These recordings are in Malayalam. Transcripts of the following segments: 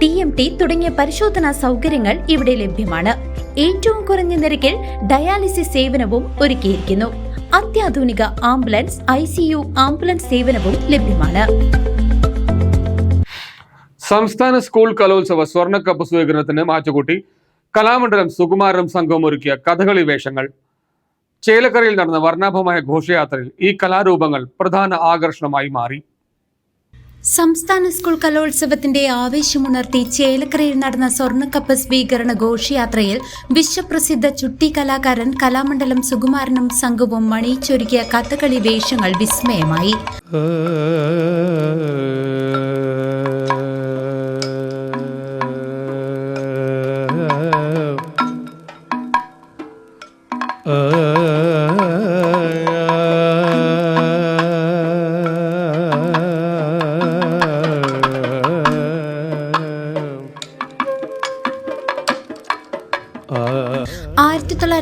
T M T തുടങ്ങിയ പരിശോധനാ സൗകര്യങ്ങൾ ഇവിടെ ലഭ്യമാണ്. ഏറ്റവും കുറഞ്ഞ നിരക്കിൽ ഡയാലിസിസ് സേവനവും ഒരുക്കിയിരിക്കുന്നു. അത്യാധുനിക ambulance I C U ambulance സേവനവും ലഭ്യമാണ്. സംസ്ഥാന സ്കൂൾ കലോത്സവ സ്വർണക്കപ്പ് സ്വീകരണത്തിന് മാറ്റുകൂട്ടി കലാമണ്ഡലം സുകുമാരനും സംഘം ഒരുക്കിയ കഥകളി വേഷങ്ങൾ. ചേലക്കരയിൽ നടന്ന വർണാഭമായ ഘോഷയാത്രയിൽ ഈ കലാരൂപങ്ങൾ പ്രധാന ആകർഷണമായി മാറി. സംസ്ഥാന സ്കൂൾ കലോത്സവത്തിന്റെ ആവേശമുണർത്തി ചേലക്കരയിൽ നടന്ന സ്വർണക്കപ്പ് സ്വീകരണ ഘോഷയാത്രയിൽ വിശ്വപ്രസിദ്ധ ചുട്ടി കലാകാരൻ കലാമണ്ഡലം സുകുമാരനും സംഘവും മണിയിച്ചൊരുക്കിയ കഥകളി വേഷങ്ങൾ വിസ്മയമായി.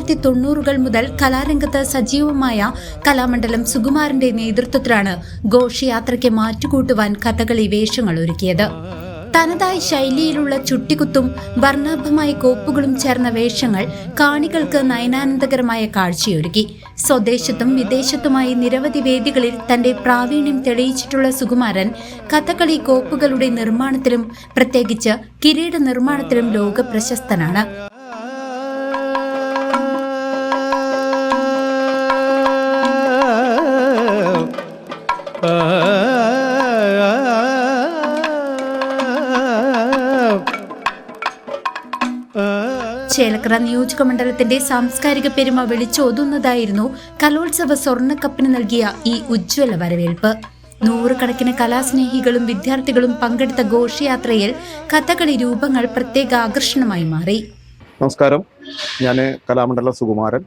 തൊള്ളായിരത്തി തൊണ്ണൂറുകൾ മുതൽ കലാരംഗത്ത് സജീവമായ കലാമണ്ഡലം സുകുമാരന്റെ നേതൃത്വത്തിലാണ് ഘോഷയാത്രയ്ക്ക് മാറ്റുകൂട്ടുവാൻ കഥകളി വേഷങ്ങൾ ഒരുക്കിയത്. തനതായ ശൈലിയിലുള്ള ചുട്ടിക്കുത്തും വർണാഭമായ കോപ്പുകളും ചേർന്ന വേഷങ്ങൾ കാണികൾക്ക് നയനാനന്ദകരമായ കാഴ്ചയൊരുക്കി. സ്വദേശത്തും വിദേശത്തുമായി നിരവധി വേദികളിൽ തന്റെ പ്രാവീണ്യം തെളിയിച്ചിട്ടുള്ള സുകുമാരൻ കഥകളി കോപ്പുകളുടെ നിർമ്മാണത്തിലും പ്രത്യേകിച്ച് കിരീട നിർമ്മാണത്തിലും ലോക പ്രശസ്തനാണ് ചേലക്കര നിയോജക മണ്ഡലത്തിന്റെ സാംസ്കാരിക പെരുമ വിളിച്ചോതുന്നതായിരുന്നു കലോത്സവ സ്വർണക്കപ്പിന് നൽകിയ ഈ ഉജ്ജ്വല വരവേൽപ്പ്. നൂറുകണക്കിന് കലാസ്നേഹികളും വിദ്യാർത്ഥികളും പങ്കെടുത്ത ഘോഷയാത്രയിൽ കഥകളി രൂപങ്ങൾ പ്രത്യേക ആകർഷണമായി മാറി. നമസ്കാരം. ഞാൻ കലാമണ്ഡലം സുകുമാരൻ.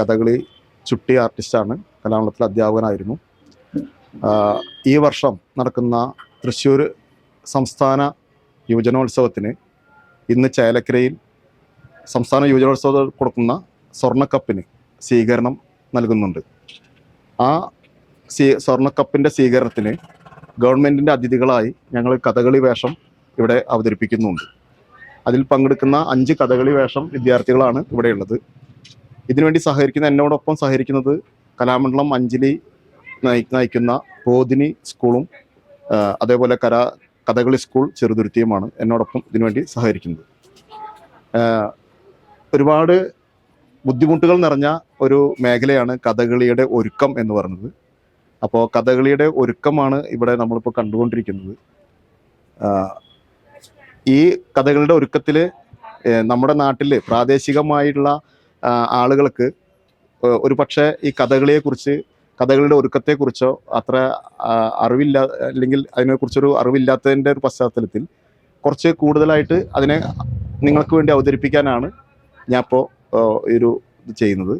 കഥകളി ചുട്ടി ആർട്ടിസ്റ്റാണ്. കലാമണ്ഡലത്തിൽ അധ്യാപകനായിരുന്നു. ഈ വർഷം നടക്കുന്ന തൃശ്ശൂർ സംസ്ഥാന യുവജനോത്സവത്തിന് ഇന്ന് ചേലക്കരയിൽ സംസ്ഥാന യുവജനോത്സവത്തിൽ കൊടുക്കുന്ന സ്വർണക്കപ്പിന് സ്വീകരണം നൽകുന്നുണ്ട്. ആ സ്വീ സ്വർണക്കപ്പിന്റെ സ്വീകരണത്തിന് ഗവൺമെന്റിന്റെ അതിഥികളായി ഞങ്ങൾ കഥകളി വേഷം ഇവിടെ അവതരിപ്പിക്കുന്നുണ്ട്. അതിൽ പങ്കെടുക്കുന്ന അഞ്ച് കഥകളി വേഷം വിദ്യാർത്ഥികളാണ് ഇവിടെയുള്ളത്. ഇതിനുവേണ്ടി സഹകരിക്കുന്ന എന്നോടൊപ്പം സഹകരിക്കുന്നത് കലാമണ്ഡലം അഞ്ജലി നയിക്കുന്ന ബോധിനി സ്കൂളും അതേപോലെ കരാ കഥകളി സ്കൂൾ ചെറുതുരുത്തിയുമാണ് എന്നോടൊപ്പം ഇതിനുവേണ്ടി സഹകരിക്കുന്നത്. ഒരുപാട് ബുദ്ധിമുട്ടുകൾ നിറഞ്ഞ ഒരു മേഖലയാണ് കഥകളിയുടെ ഒരുക്കം എന്ന് പറയുന്നത്. അപ്പോൾ കഥകളിയുടെ ഒരുക്കമാണ് ഇവിടെ നമ്മളിപ്പോൾ കണ്ടുകൊണ്ടിരിക്കുന്നത്. ഈ കഥകളുടെ ഒരുക്കത്തിൽ നമ്മുടെ നാട്ടിൽ പ്രാദേശികമായിട്ടുള്ള ആളുകൾക്ക് ഒരു പക്ഷേ ഈ കഥകളിയെക്കുറിച്ച് കഥകളുടെ ഒരുക്കത്തെക്കുറിച്ചോ അത്ര അറിവില്ല അല്ലെങ്കിൽ അതിനെക്കുറിച്ചൊരു അറിവില്ലാത്തതിന്റെ ഒരു പശ്ചാത്തലത്തിൽ കുറച്ച് കൂടുതലായിട്ട് അതിനെ നിങ്ങൾക്ക് വേണ്ടി അവതരിപ്പിക്കാനാണ് ഞാൻ ഇപ്പോൾ ഒരു ചെയ്യുന്നത്.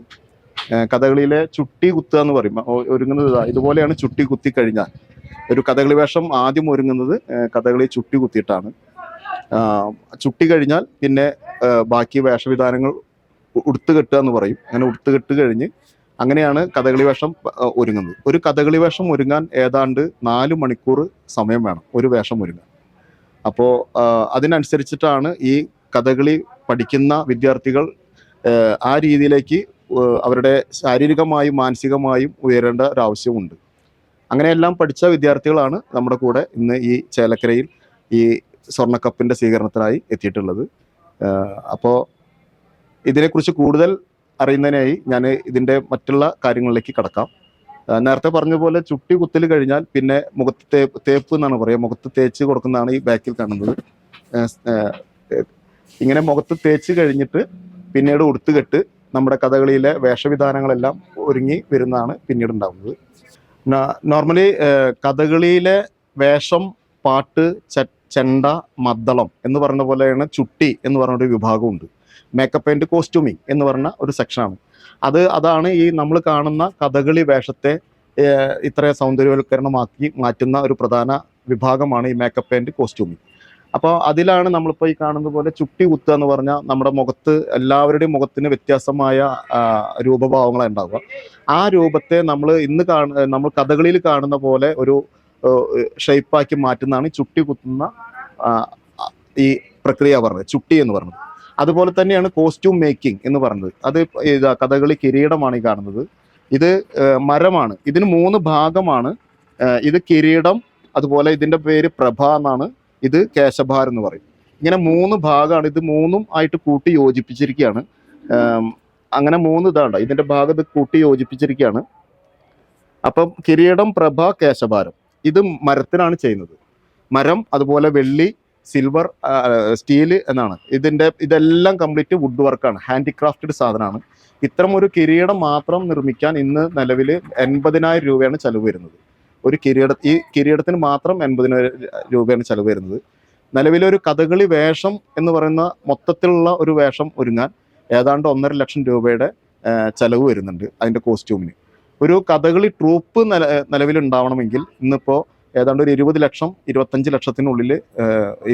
കഥകളിയിലെ ചുട്ടി കുത്തുക എന്ന് പറയും ഒരുങ്ങുന്നത് ഇതാ. ഇതുപോലെയാണ് ചുട്ടി കുത്തി കഴിഞ്ഞാൽ. ഒരു കഥകളി വേഷം ആദ്യം ഒരുങ്ങുന്നത് കഥകളി ചുട്ടി കുത്തിയിട്ടാണ്. ചുട്ടി കഴിഞ്ഞാൽ പിന്നെ ബാക്കി വേഷവിധാനങ്ങൾ ഉടുത്തുകെട്ടുക എന്ന് പറയും. അങ്ങനെ ഉടുത്തുകെട്ട് കഴിഞ്ഞ് അങ്ങനെയാണ് കഥകളി വേഷം ഒരുങ്ങുന്നത്. ഒരു കഥകളി വേഷം ഒരുങ്ങാൻ ഏതാണ്ട് നാല് മണിക്കൂർ സമയം വേണം ഒരു വേഷം ഒരുങ്ങാൻ. അപ്പോൾ അതിനനുസരിച്ചിട്ടാണ് ഈ കഥകളി പഠിക്കുന്ന വിദ്യാർത്ഥികൾ ആ, രീതിയിലേക്ക് അവരുടെ ശാരീരികമായും മാനസികമായും ഉയരേണ്ട ഒരു ആവശ്യമുണ്ട് അങ്ങനെയെല്ലാം പഠിച്ച വിദ്യാർത്ഥികളാണ് നമ്മുടെ കൂടെ ഇന്ന് ഈ ചേലക്കരയിൽ ഈ സ്വർണക്കപ്പിന്റെ സ്വീകരണത്തിനായി എത്തിയിട്ടുള്ളത്. അപ്പോൾ ഇതിനെക്കുറിച്ച് കൂടുതൽ അറിയുന്നതിനായി ഞാൻ ഇതിന്റെ മറ്റുള്ള കാര്യങ്ങളിലേക്ക് കടക്കാം. നേരത്തെ പറഞ്ഞ പോലെ ചുട്ടി കുത്തൽ കഴിഞ്ഞാൽ പിന്നെ മുഖത്ത് തേപ്പ് തേപ്പ് എന്നാണ് പറയുക. മുഖത്ത് തേച്ച് കൊടുക്കുന്നതാണ് ഈ ബാക്കിൽ കാണുന്നത്. ഇങ്ങനെ മുഖത്ത് തേച്ച് കഴിഞ്ഞിട്ട് പിന്നീട് ഉടുത്തുകെട്ട് നമ്മുടെ കഥകളിയിലെ വേഷവിധാനങ്ങളെല്ലാം ഒരുങ്ങി വരുന്നതാണ് പിന്നീട് ഉണ്ടാകുന്നത് നോർമലി കഥകളിയിലെ വേഷം പാട്ട് ചെണ്ട മദ്ദളം എന്ന് പറഞ്ഞ പോലെയാണ് ചുട്ടി എന്ന് പറഞ്ഞൊരു വിഭാഗമുണ്ട്. മേക്കപ്പ് ആൻഡ് കോസ്റ്റ്യൂമിങ് എന്ന് പറഞ്ഞ ഒരു സെക്ഷനാണ് അത് അതാണ് ഈ നമ്മൾ കാണുന്ന കഥകളി വേഷത്തെ ഇത്ര സൗന്ദര്യവൽക്കരണമാക്കി മാറ്റുന്ന ഒരു പ്രധാന വിഭാഗമാണ് ഈ മേക്കപ്പ് ആൻഡ് കോസ്റ്റ്യൂമിങ് അപ്പോൾ അതിലാണ് നമ്മളിപ്പോൾ ഈ കാണുന്ന പോലെ ചുട്ടി കുത്തുക എന്ന് പറഞ്ഞാൽ നമ്മുടെ മുഖത്ത് എല്ലാവരുടെയും മുഖത്തിന് വ്യത്യാസമായ രൂപഭാവങ്ങളാണ് ഉണ്ടാവുക. ആ രൂപത്തെ നമ്മൾ ഇന്ന് കാണ നമ്മൾ കഥകളിയിൽ കാണുന്ന പോലെ ഒരു ഷേപ്പാക്കി മാറ്റുന്നതാണ് ചുട്ടി കുത്തുന്ന ഈ പ്രക്രിയ പറഞ്ഞത് ചുട്ടി എന്ന് പറഞ്ഞത്. അതുപോലെ തന്നെയാണ് കോസ്റ്റ്യൂം മേക്കിംഗ് എന്ന് പറഞ്ഞത് അത് ഇതാ കഥകളി കിരീടമാണ് ഈ കാണുന്നത്. ഇത് മരമാണ്. ഇതിന് മൂന്ന് ഭാഗമാണ്. ഇത് കിരീടം അതുപോലെ ഇതിന്റെ പേര് പ്രഭ എന്നാണ്. ഇത് കേശഭാർ എന്ന് പറയും. ഇങ്ങനെ മൂന്ന് ഭാഗമാണ്. ഇത് മൂന്നും ആയിട്ട് കൂട്ടി യോജിപ്പിച്ചിരിക്കുകയാണ്. അങ്ങനെ മൂന്ന് ഇതാണ് ഇതിന്റെ ഭാഗം ഇത് കൂട്ടി യോജിപ്പിച്ചിരിക്കുകയാണ്. അപ്പം കിരീടം പ്രഭ കേശഭാരം. ഇത് മരത്തിനാണ് ചെയ്യുന്നത്. മരം അതുപോലെ വെള്ളി സിൽവർ സ്റ്റീൽ എന്നാണ്. ഇതിന്റെ ഇതെല്ലാം കംപ്ലീറ്റ് വുഡ് വർക്കാണ് ഹാൻഡിക്രാഫ്റ്റഡ് സാധനമാണ്. ഇത്തരം ഒരു കിരീടം മാത്രം നിർമ്മിക്കാൻ ഇന്ന് നിലവിൽ എൺപതിനായിരം രൂപയാണ് ചിലവ് വരുന്നത്. ഒരു കിരീട ഈ കിരീടത്തിന് മാത്രം എൺപതിനായിരം രൂപയാണ് ചിലവ് വരുന്നത്. നിലവിലൊരു കഥകളി വേഷം എന്ന് പറയുന്ന മൊത്തത്തിലുള്ള ഒരു വേഷം ഒരുങ്ങാൻ ഏതാണ്ട് ഒന്നര ലക്ഷം രൂപയുടെ ചിലവ് വരുന്നുണ്ട് അതിന്റെ കോസ്റ്റ്യൂമിന് ഒരു കഥകളി ട്രൂപ്പ് നില നിലവിലുണ്ടാവണമെങ്കിൽ ഇന്നിപ്പോൾ ഏതാണ്ട് ഒരു ഇരുപത് ലക്ഷം ഇരുപത്തഞ്ച് ലക്ഷത്തിനുള്ളിൽ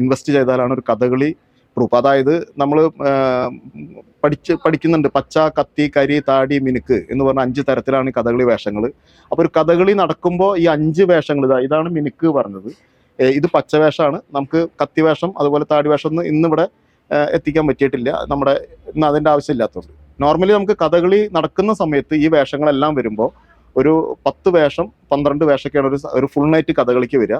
ഇൻവെസ്റ്റ് ചെയ്താലാണ് ഒരു കഥകളി പ്രൂഫ് അതായത് നമ്മൾ പഠിച്ച് പഠിക്കുന്നുണ്ട്. പച്ച കത്തി കരി താടി മിനുക്ക് എന്ന് പറഞ്ഞ അഞ്ച് തരത്തിലാണ് കഥകളി വേഷങ്ങൾ അപ്പോൾ ഒരു കഥകളി നടക്കുമ്പോൾ ഈ അഞ്ച് വേഷങ്ങൾ ഇതാ ഇതാണ് മിനുക്ക് പറഞ്ഞത്. ഇത് ഇത് പച്ചവേഷമാണ് നമുക്ക് കത്തി വേഷം അതുപോലെ താടി വേഷം ഒന്നും ഇന്നിവിടെ എത്തിക്കാൻ പറ്റിയിട്ടില്ല. നമ്മുടെ ഇന്ന് അതിന്റെ ആവശ്യമില്ലാത്തതുകൊണ്ട്. നോർമലി നമുക്ക് കഥകളി നടക്കുന്ന സമയത്ത് ഈ വേഷങ്ങളെല്ലാം വരുമ്പോൾ ഒരു പത്ത് വേഷം പന്ത്രണ്ട് വേഷമൊക്കെയാണ് ഒരു ഒരു ഫുൾ നൈറ്റ് കഥകളിക്ക് വരിക.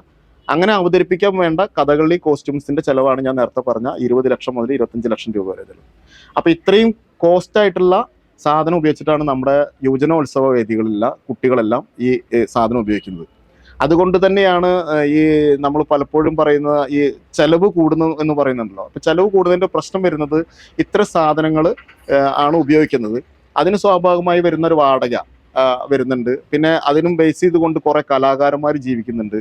അങ്ങനെ അവതരിപ്പിക്കാൻ വേണ്ട കഥകളി കോസ്റ്റ്യൂംസിന്റെ ചെലവാണ് ഞാൻ നേരത്തെ പറഞ്ഞ ഇരുപത് ലക്ഷം മുതൽ ഇരുപത്തഞ്ച് ലക്ഷം രൂപ വരെ ചെലവ് അപ്പൊ ഇത്രയും കോസ്റ്റ് ആയിട്ടുള്ള സാധനം ഉപയോഗിച്ചിട്ടാണ് നമ്മുടെ യുവജനോത്സവ വേദികളിലുള്ള കുട്ടികളെല്ലാം ഈ സാധനം ഉപയോഗിക്കുന്നത്. അതുകൊണ്ട് തന്നെയാണ് ഈ നമ്മൾ പലപ്പോഴും പറയുന്ന ഈ ചെലവ് കൂടുന്നു എന്ന് പറയുന്നുണ്ടല്ലോ. അപ്പൊ ചെലവ് കൂടുന്നതിന്റെ പ്രശ്നം വരുന്നത് ഇത്ര സാധനങ്ങൾ ആണ് ഉപയോഗിക്കുന്നത്. അതിന് സ്വാഭാവികമായി വരുന്ന ഒരു വാടക. വരുന്നുണ്ട്. പിന്നെ അതിനും ബേസ് ചെയ്തുകൊണ്ട് കുറെ കലാകാരന്മാർ ജീവിക്കുന്നുണ്ട്.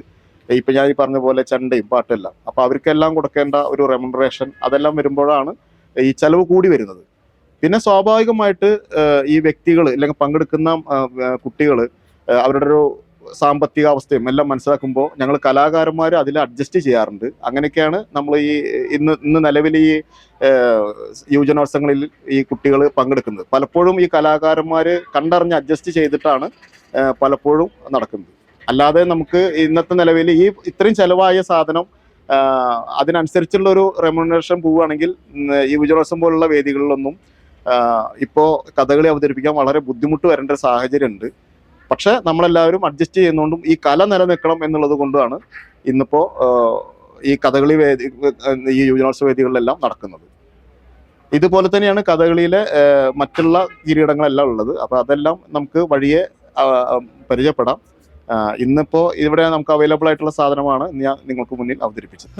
ഇപ്പൊ ഞാൻ ഈ പറഞ്ഞ പോലെ ചണ്ടയും പാട്ടെല്ലാം. അപ്പൊ അവർക്കെല്ലാം കൊടുക്കേണ്ട ഒരു റെമുണറേഷൻ അതെല്ലാം വരുമ്പോഴാണ് ഈ ചെലവ് കൂടി വരുന്നത്. പിന്നെ സ്വാഭാവികമായിട്ട് ഈ വ്യക്തികൾ അല്ലെങ്കിൽ പങ്കെടുക്കുന്ന കുട്ടികൾ അവരുടെ ഒരു സാമ്പത്തിക അവസ്ഥയും എല്ലാം മനസ്സിലാക്കുമ്പോൾ ഞങ്ങൾ കലാകാരന്മാർ അതിൽ അഡ്ജസ്റ്റ് ചെയ്യാറുണ്ട്. അങ്ങനെയൊക്കെയാണ് നമ്മൾ ഈ ഇന്ന് ഇന്ന് നിലവിൽ ഈ യുവജനോത്സവങ്ങളിൽ ഈ കുട്ടികൾ പങ്കെടുക്കുന്നത്. പലപ്പോഴും ഈ കലാകാരന്മാർ കണ്ടറിഞ്ഞ് അഡ്ജസ്റ്റ് ചെയ്തിട്ടാണ് പലപ്പോഴും നടക്കുന്നത്. അല്ലാതെ നമുക്ക് ഇന്നത്തെ നിലവിൽ ഈ ഇത്രയും ചിലവായ സാധനം അതിനനുസരിച്ചുള്ള ഒരു റെമ്യൂണറേഷൻ പോവുകയാണെങ്കിൽ യുവജനോത്സവം പോലുള്ള വേദികളിലൊന്നും ഇപ്പോൾ ഇപ്പോ കഥകളി അവതരിപ്പിക്കാൻ വളരെ ബുദ്ധിമുട്ട് വരേണ്ട ഒരു സാഹചര്യം ഉണ്ട് പക്ഷെ നമ്മളെല്ലാവരും അഡ്ജസ്റ്റ് ചെയ്യുന്നതുകൊണ്ടും ഈ കല നിലനിൽക്കണം എന്നുള്ളത് കൊണ്ടാണ് ഇന്നിപ്പോ ഈ കഥകളി വേദി ഈ യുവജനോത്സവ വേദികളിലെല്ലാം നടക്കുന്നത്. ഇതുപോലെ തന്നെയാണ് കഥകളിയിലെ മറ്റുള്ള കിരീടങ്ങളെല്ലാം ഉള്ളത്. അപ്പൊ അതെല്ലാം നമുക്ക് വഴിയെ പരിചയപ്പെടാം. ഇന്നിപ്പോ ഇവിടെ നമുക്ക് അവൈലബിൾ ആയിട്ടുള്ള സാധനമാണ് ഞാൻ നിങ്ങൾക്ക് മുന്നിൽ അവതരിപ്പിച്ചത്.